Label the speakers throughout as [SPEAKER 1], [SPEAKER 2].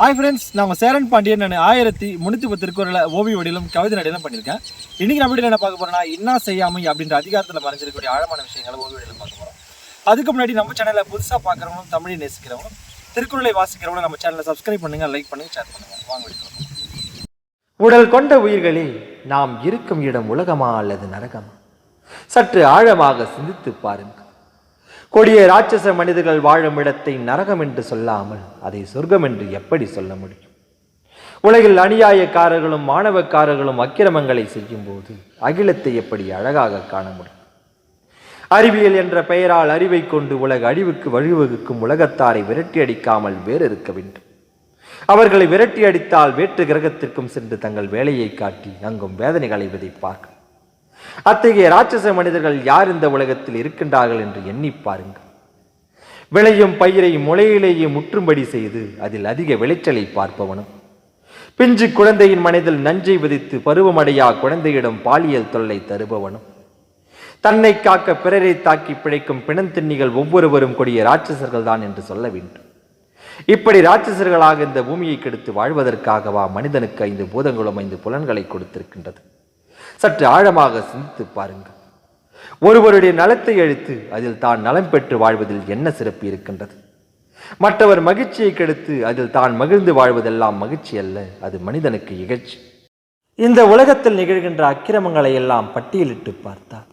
[SPEAKER 1] Hi friends நான் சேரன் பாண்டியன். நான் ஆயிரத்தி முன்னூற்றி பத்து திருக்குறளை ஓவிய வடிவிலும் கவிதை நடையிலும் பண்ணியிருக்கேன். இன்னைக்கு நம்ம வீடியோ என்ன பார்க்க போறோம்னா இன்னா செய்யாமை அப்படின்ற அதிகாரத்தில் மறைஞ்சிருக்கக்கூடிய ஆழமான விஷயங்களை ஓவிய வடியிலும் பார்க்க போகிறோம் அதுக்கு முன்னாடி நம்ம சேனலில் புதுசாக பார்க்குறவங்களும் தமிழை நேசிக்கிறவங்களும் திருக்குறளை வாசிக்கிறவங்களும் நம்ம சேனலை சப்ஸ்கிரைப் பண்ணுங்க லைக் பண்ணுங்கள் ஷேர் பண்ணுங்கள் வாங்க
[SPEAKER 2] உடல் கொண்ட உயிர்களில் நாம் இருக்கும் இடம் உலகமா அல்லது நரகமா? சற்று ஆழமாக சிந்தித்து பாருங்கள். கொடிய ராட்சச மனிதர்கள் வாழும் இடத்தை நரகம் என்று சொல்லாமல் அதை சொர்க்கம் என்று எப்படி சொல்ல முடியும்? உலகில் அநியாயக்காரர்களும் மாணவக்காரர்களும் அக்கிரமங்களை செய்யும் போது அகிலத்தை எப்படி அழகாக காண முடியும்? அறிவியல் என்ற பெயரால் அறிவை கொண்டு உலக அழிவுக்கு வழிவகுக்கும் உலகத்தாரை விரட்டி அடிக்காமல் வேறு இருக்க வேண்டும். அவர்களை விரட்டி அடித்தால் வேற்று கிரகத்திற்கும் சென்று தங்கள் வேலையை காட்டி அங்கும் வேதனைகளை விதைப்பார்கள். அத்தகைய ராட்சச மனிதர்கள் யார் இந்த உலகத்தில் இருக்கின்றார்கள் என்று எண்ணி பாருங்கள். விளையும் பயிரை முளையிலேயே முற்றும்படி செய்து அதில் அதிக விளைச்சலை பார்ப்பவனும். பிஞ்சு குழந்தையின் மனதில் நஞ்சை விதித்து பருவமடையா குழந்தையிடம் பாலியல் தொல்லை தருபவனும். தன்னை காக்க பிறரை தாக்கி பிழைக்கும் பிணந்தின்னிகள் ஒவ்வொருவரும் கொடிய ராட்சசர்கள் தான் என்று சொல்ல வேண்டும். இப்படி ராட்சசர்களாக இந்த பூமியை கெடுத்து வாழ்வதற்காகவா மனிதனுக்கு ஐந்து பூதங்களும் ஐந்து புலன்களை கொடுத்திருக்கின்றது? சற்று ஆழமாக சிந்தித்து பாருங்கள். ஒருவருடைய நலத்தை அழித்து அதில் தான் நலம் பெற்று வாழ்வதில் என்ன சிறப்பு இருக்கின்றது? மற்றவர் மகிழ்ச்சியை கெடுத்து அதில் தான் மகிழ்ந்து வாழ்வதெல்லாம் மகிழ்ச்சி அல்ல அது மனிதனுக்கு இகழ்ச்சி. இந்த உலகத்தில் நிகழ்கின்ற அக்கிரமங்களை எல்லாம் பட்டியலிட்டு பார்த்தால்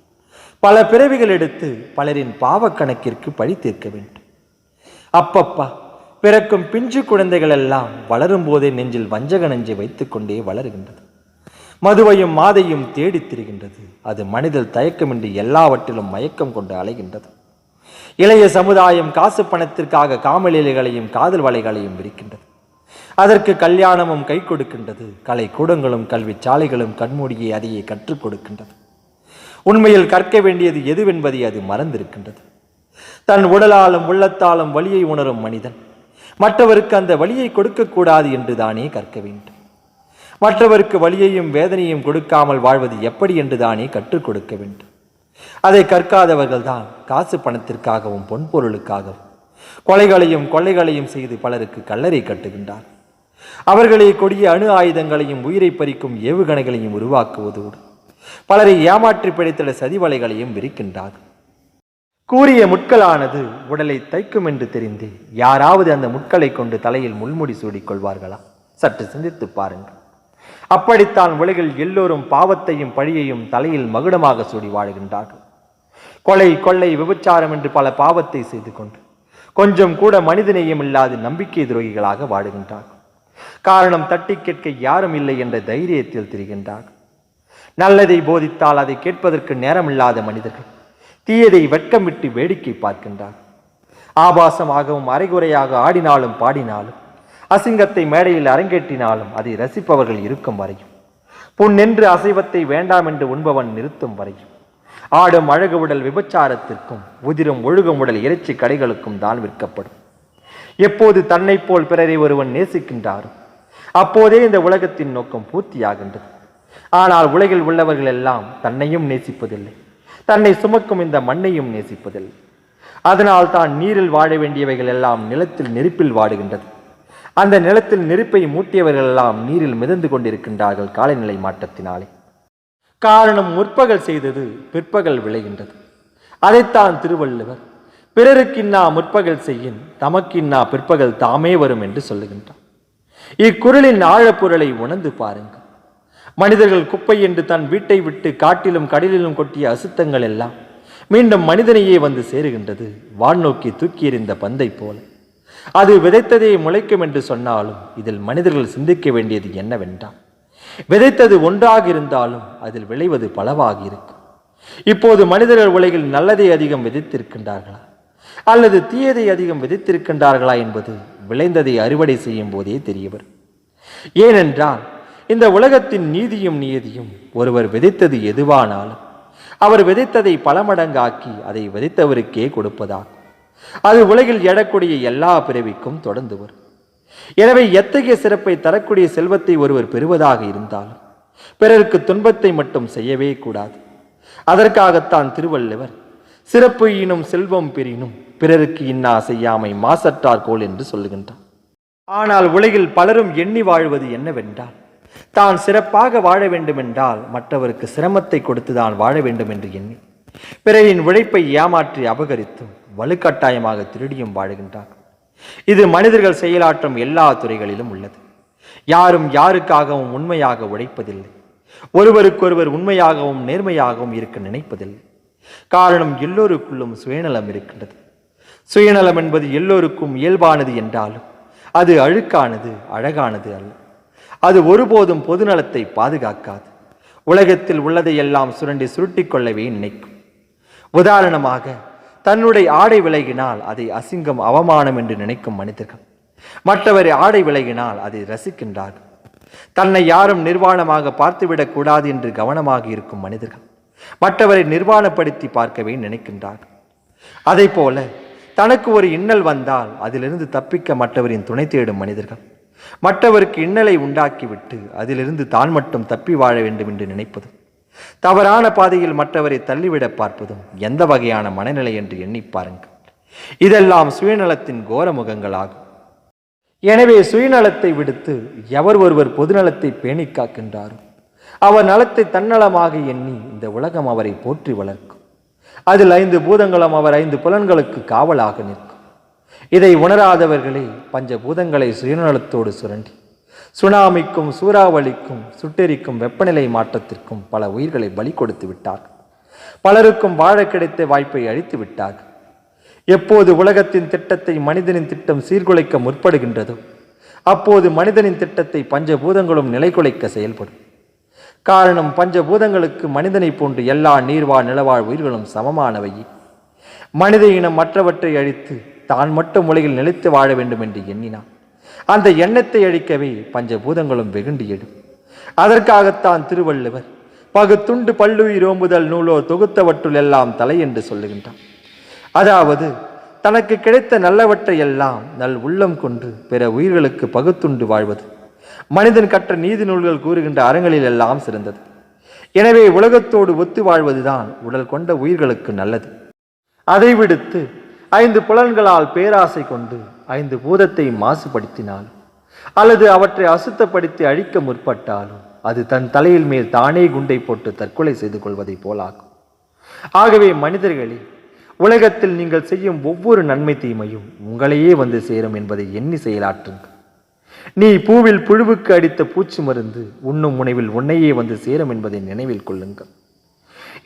[SPEAKER 2] பல பிறவிகள் எடுத்து பலரின் பாவக்கணக்கிற்கு பழி தீர்க்க வேண்டும். அப்பப்பா பிறக்கும் பிஞ்சு குழந்தைகள் எல்லாம் வளரும் போதே நெஞ்சில் வஞ்சக நெஞ்சை வைத்துக்கொண்டே வளருகின்றது. மதுவையும் மாதையும் தேடித் திரிகின்றது. அது மனிதர் தயக்கமின்றி எல்லாவற்றிலும் மயக்கம் கொண்டு அலைகின்றது. இளைய சமுதாயம் காசு பணத்திற்காக காமலீலைகளையும் காதல் வலைகளையும் விரிக்கின்றது. அதற்கு கல்யாணமும் கை கொடுக்கின்றது. கலை கூடங்களும் கல்வி சாலைகளும் கண்மூடியே அதையே கற்றுக் கொடுக்கின்றது. உண்மையில் கற்க வேண்டியது எதுவென்பதை அது மறந்திருக்கின்றது. தன் உடலாலும் உள்ளத்தாலும் வலியை உணரும் மனிதன். மற்றவருக்கு அந்த வழியை கொடுக்கக்கூடாது என்று தானே கற்க வேண்டும். மற்றவருக்கு வலியையும் வேதனையும் கொடுக்காமல் வாழ்வது எப்படி என்று தானே கற்றுக் கொடுக்க வேண்டும். அதை கற்காதவர்கள் தான் காசு பணத்திற்காகவும் பொன்பொருளுக்காகவும் கொலைகளையும் கொள்ளைகளையும் செய்து பலருக்கு கல்லறை கட்டுகின்றார் அவர்களே கொடிய அணு ஆயுதங்களையும் உயிரை பறிக்கும் ஏவுகணைகளையும் உருவாக்குவதோடு பலரை ஏமாற்றி பிழைத்திட சதிவலைகளையும் விரிக்கின்றார் கூறிய முட்களானது உடலை தைக்கும் என்று தெரிந்து யாராவது அந்த முட்களை கொண்டு தலையில் முள்முடி சூடிக் கொள்வார்களா? சற்று சிந்தித்து பாருங்கள். அப்படித்தான் உலகில் எல்லோரும் பாவத்தையும் பழியையும் தலையில் மகுடமாக சூடி வாழ்கின்றார்கள். கொலை கொள்ளை விபச்சாரம் என்று பல பாவத்தை செய்து கொண்டு கொஞ்சம் கூட மனிதநேயம் இல்லாத நம்பிக்கை துரோகிகளாக வாடுகின்றார்கள் காரணம் தட்டி கேட்க யாரும் இல்லை என்ற தைரியத்தில் திரிகின்றார்கள். நல்லதை போதித்தால் அதை கேட்பதற்கு நேரமில்லாத மனிதர்கள் தீயதை வெட்கமிட்டு வேடிக்கை பார்க்கின்றார் ஆபாசமாகவும் அரைகுறையாக ஆடினாலும் பாடினாலும் அசிங்கத்தை மேடையில் அரங்கேற்றினாலும் அதை ரசிப்பவர்கள் இருக்கும் வரையும். புண்ணென்று அசைவத்தை வேண்டாம் என்று உண்பவன் நிறுத்தும் வரையும். ஆடும் அழகு உடல் விபச்சாரத்திற்கும் உதிரும் ஒழுகும் உடல் இறைச்சி கடைகளுக்கும் தான் விற்கப்படும். எப்போது தன்னை போல் பிறரை ஒருவன் நேசிக்கின்றாரோ அப்போதே இந்த உலகத்தின் நோக்கம் பூர்த்தியாகின்றது. ஆனால் உலகில் உள்ளவர்கள் எல்லாம் தன்னையும் நேசிப்பதில்லை. தன்னை சுமக்கும் இந்த மண்ணையும் நேசிப்பதில்லை. அதனால் தான் நீரில் வாழ வேண்டியவைகள் எல்லாம் நிலத்தில் நெருப்பில் வாடுகின்றது. அந்த நிலத்தில் நெருப்பை மூட்டியவர்கள் எல்லாம் நீரில் மிதந்து கொண்டிருக்கின்றார்கள் காலநிலை மாற்றத்தினாலே. காரணம் முற்பகல் செய்தது பிற்பகல் விளைகின்றது. அதைத்தான் திருவள்ளுவர் பிறருக்கின்னா முற்பகல் செய்யின் தமக்கின்னா பிற்பகல் தாமே வரும் என்று சொல்லுகின்றார். இக்குறளின் ஆழப்பொருளை உணர்ந்து பாருங்கள். மனிதர்கள் குப்பை என்று தன் வீட்டை விட்டு காட்டிலும் கடலிலும் கொட்டிய அசுத்தங்கள் எல்லாம் மீண்டும் மனிதனையே வந்து சேருகின்றது வான்நோக்கி தூக்கி எறிந்த பந்தை போல. அது விதைத்ததே முளைக்கும் என்று சொன்னாலும் இதில் மனிதர்கள் சிந்திக்க வேண்டியது என்னவென்றால் விதைத்தது ஒன்றாக இருந்தாலும் அதில் விளைவது பலவாக இருக்கும். இப்போது மனிதர்கள் உலகில் நல்லதை அதிகம் விதைத்திருக்கின்றார்களா? அல்லது தீயதை அதிகம் விதைத்திருக்கின்றார்களா என்பது விளைந்ததை அறுவடை செய்யும் போதே தெரியவரும். ஏனென்றால் இந்த உலகத்தின் நீதியும் நியதியும் ஒருவர் விதைத்தது எதுவானாலும் அவர் விதைத்ததை பல மடங்காக்கி அதை விதைத்தவருக்கே கொடுப்பதாகும் அது உலகில் எழக்கூடிய எல்லா பிறவிக்கும் தொடர்ந்து வரும். எனவே எத்தகைய சிறப்பை தரக்கூடிய செல்வத்தை ஒருவர் பெறுவதாக இருந்தாலும் பிறருக்கு துன்பத்தை மட்டும் செய்யவே கூடாது. அதற்காகத்தான் திருவள்ளுவர் சிறப்பு ஈனும் செல்வம் பெறினும் பிறருக்கு இன்னா செய்யாமை மாசற்றார் கோல் என்று சொல்லுகின்றார். ஆனால் உலகில் பலரும் எண்ணி வாழ்வது என்னவென்றால் தான் சிறப்பாக வாழ வேண்டுமென்றால் மற்றவருக்கு சிரமத்தை கொடுத்துதான் வாழ வேண்டும் என்று எண்ணி பிறரின் உழைப்பை ஏமாற்றி அபகரித்தும் வலுக்கட்டாயமாக திருடியும் வாழ்கின்றார் இது மனிதர்கள் செயலாற்றும் எல்லா துறைகளிலும் உள்ளது. யாரும் யாருக்காகவும் உண்மையாக உழைப்பதில்லை. ஒருவருக்கொருவர் உண்மையாகவும் நேர்மையாகவும் இருக்க நினைப்பதில்லை. காரணம் எல்லோருக்குள்ளும் சுயநலம் இருக்கின்றது. சுயநலம் என்பது எல்லோருக்கும் இயல்பானது என்றாலும் அது அழுக்கானது அழகானது அல்ல. அது ஒருபோதும் பொதுநலத்தை பாதுகாக்காது. உலகத்தில் உள்ளதையெல்லாம் சுரண்டி சுருட்டிக் கொள்ளவே நினைக்கும். உதாரணமாக தன்னுடைய ஆடை விலகினால் அதை அசிங்கம் அவமானம் என்று நினைக்கும் மனிதர்கள். மற்றவரை ஆடை விலகினால் அதை ரசிக்கின்றார்கள். தன்னை யாரும் நிர்வாணமாக பார்த்துவிடக் கூடாது என்று கவனமாக இருக்கும் மனிதர்கள். மற்றவரை நிர்வாணப்படுத்தி பார்க்கவே நினைக்கின்றார்கள். அதை போல தனக்கு ஒரு இன்னல் வந்தால் அதிலிருந்து தப்பிக்க மற்றவரின் துணை தேடும் மனிதர்கள். மற்றவருக்கு இன்னலை உண்டாக்கிவிட்டு அதிலிருந்து தான் மட்டும் தப்பி வாழ வேண்டும் என்று நினைப்பதும் தவறான பாதையில் மற்றவரை தள்ளிவிட பார்ப்பதும் எந்த வகையான மனநிலை என்று எண்ணி பாருங்கள். இதெல்லாம் சுயநலத்தின் கோர முகங்களாகும். எனவே சுயநலத்தை விடுத்து எவர் ஒருவர் பொதுநலத்தை பேணிக் காக்கின்றாரோ அவர் நலத்தை தன்னலமாக எண்ணி இந்த உலகம் அவரை போற்றி வளர்க்கும். அதில் ஐந்து பூதங்களும் அவர் ஐந்து புலன்களுக்கு காவலாக நிற்கும். இதை உணராதவர்களே பஞ்ச பூதங்களை சுயநலத்தோடு சுரண்டி சுனாமிக்கும் சூறாவளிக்கும் சுட்டெரிக்கும் வெப்பநிலை மாற்றத்திற்கும் பல உயிர்களை பலி கொடுத்து விட்டார்கள் பலருக்கும் வாழ கிடைத்த வாய்ப்பை அழித்து விட்டார்கள் எப்போது உலகத்தின் திட்டத்தை மனிதனின் திட்டம் சீர்குலைக்க முற்படுகின்றதோ அப்போது மனிதனின் திட்டத்தை பஞ்சபூதங்களும் நிலைகுலைக்க செயல்படும். காரணம் பஞ்சபூதங்களுக்கு மனிதனைப் போன்று எல்லா நீர்வாழ் நிலவாழ் உயிர்களும் சமமானவையே மனித இனம் மற்றவற்றை அழித்து தான் மட்டும் உலகில் நிலைத்து வாழ வேண்டும் என்று எண்ணினான். அந்த எண்ணத்தை அழிக்கவே பஞ்சபூதங்களும் வெகுண்டு எடும் அதற்காகத்தான் திருவள்ளுவர் பகுத்துண்டு பல்லுயிர் ஓம்புதல் நூலோ தொகுத்தவற்றுள் எல்லாம் தலை என்று சொல்லுகின்றான் அதாவது தனக்கு கிடைத்த நல்லவற்றை எல்லாம் நல் உள்ளம் கொண்டு பிற உயிர்களுக்கு பகுத்துண்டு வாழ்வது. மனிதன் கற்ற நீதி நூல்கள் கூறுகின்ற அறங்களில் எல்லாம் சிறந்தது. எனவே உலகத்தோடு ஒத்து வாழ்வதுதான் உடல் கொண்ட உயிர்களுக்கு நல்லது. அதை விடுத்து ஐந்து புலன்களால் பேராசை கொண்டு ஐந்து பூதத்தை மாசுபடுத்தினாலும் அல்லது அவற்றை அசுத்தப்படுத்தி அழிக்க முற்பட்டாலும் அது தன் தலையில் மேல் தானே குண்டை போட்டு தற்கொலை செய்து கொள்வதைப் போலாகும். ஆகவே மனிதர்களே உலகத்தில் நீங்கள் செய்யும் ஒவ்வொரு நன்மை தீமையும் உங்களையே வந்து சேரும் என்பதை எண்ணி செயலாற்றுங்கள். நீ பூவில் புழுவுக்கு அடித்த பூச்சி மருந்து உண்ணும் முனைவில் உன்னையே வந்து சேரும் என்பதை நினைவில் கொள்ளுங்கள்.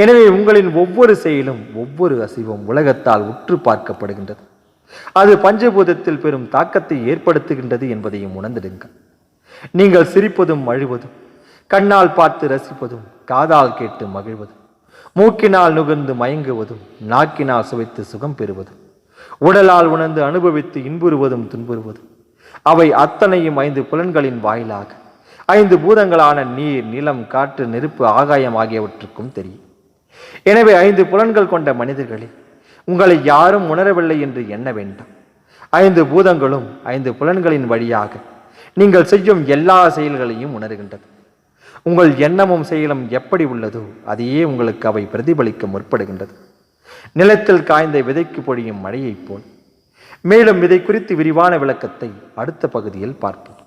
[SPEAKER 2] எனவே உங்களின் ஒவ்வொரு செயலும் ஒவ்வொரு அசைவும் உலகத்தால் உற்று பார்க்கப்படுகின்றது. அது பஞ்சபூதத்தில் பெரும் தாக்கத்தை ஏற்படுத்துகின்றது என்பதையும் உணர்ந்திடுங்கள். நீங்கள் சிரிப்பதும் அழுவதும் கண்ணால் பார்த்து ரசிப்பதும் காதால் கேட்டு மகிழ்வதும் மூக்கினால் நுகர்ந்து மயங்குவதும் நாக்கினால் சுவைத்து சுகம் பெறுவதும் உடலால் உணர்ந்து அனுபவித்து இன்புறுவதும் துன்புறுவதும் அவை அத்தனையும் ஐந்து புலன்களின் வாயிலாக ஐந்து பூதங்களான நீர் நிலம் காற்று நெருப்பு ஆகாயம் ஆகியவற்றுக்கும் தெரியும். எனவே ஐந்து புலன்கள் கொண்ட மனிதர்களே உங்களை யாரும் உணரவில்லை என்று எண்ண வேண்டாம். ஐந்து பூதங்களும் ஐந்து புலன்களின் வழியாக நீங்கள் செய்யும் எல்லா செயல்களையும் உணர்கின்றது. உங்கள் எண்ணமும் செயலும் எப்படி உள்ளதோ அதையே உங்களுக்கு அவை பிரதிபலிக்க முற்படுகின்றது. நிலத்தில் காய்ந்த விதைக்கு பொழியும் மழையைப் போல். மேலும் இதை குறித்து விரிவான விளக்கத்தை அடுத்த பகுதியில் பார்ப்போம்.